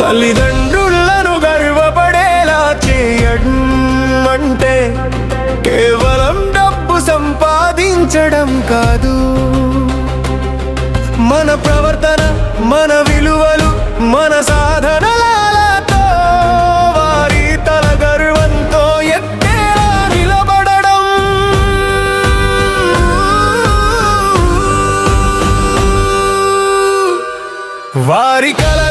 తల్లిదండ్రులను గర్వపడేలా అంటే కేవలం డబ్బు సంపాదించడం కాదు. మన ప్రవర్తన మన విలువలు మన సాధనలా వారి కళ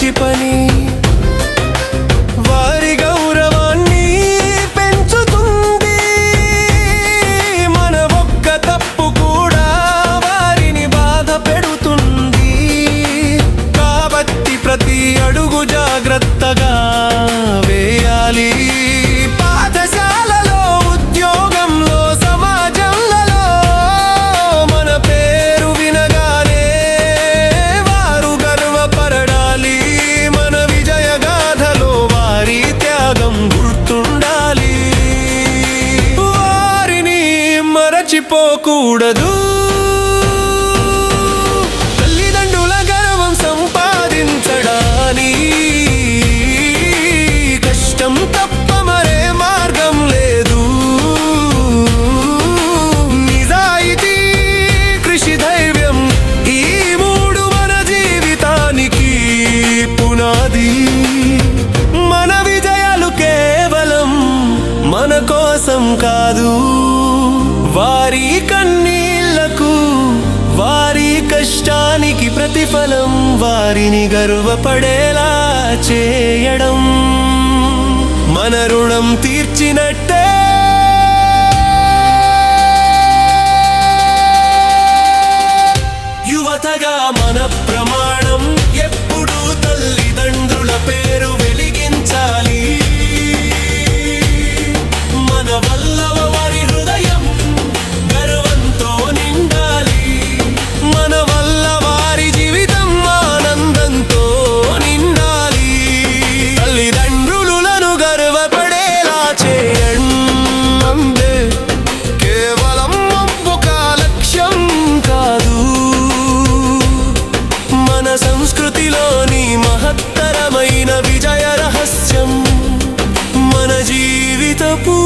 chipani పోకూడదు. తల్లిదండ్రుల గర్వం సంపాదించడాని కష్టం తప్ప మరే మార్గం లేదు. నిజాయితీ కృషి దైవ్యం ఈ మూడు మన జీవితానికి పునాది. మన విజయాలు కేవలం మన కోసం కాదు. వారి కన్నీళ్ళకు వారి కష్టానికి ప్రతిఫలం వారిని గర్వపడేలా చేయడం. మన రుణం తీర్చినట్టే पु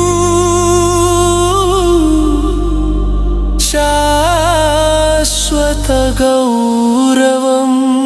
शाश्वत गौरवम्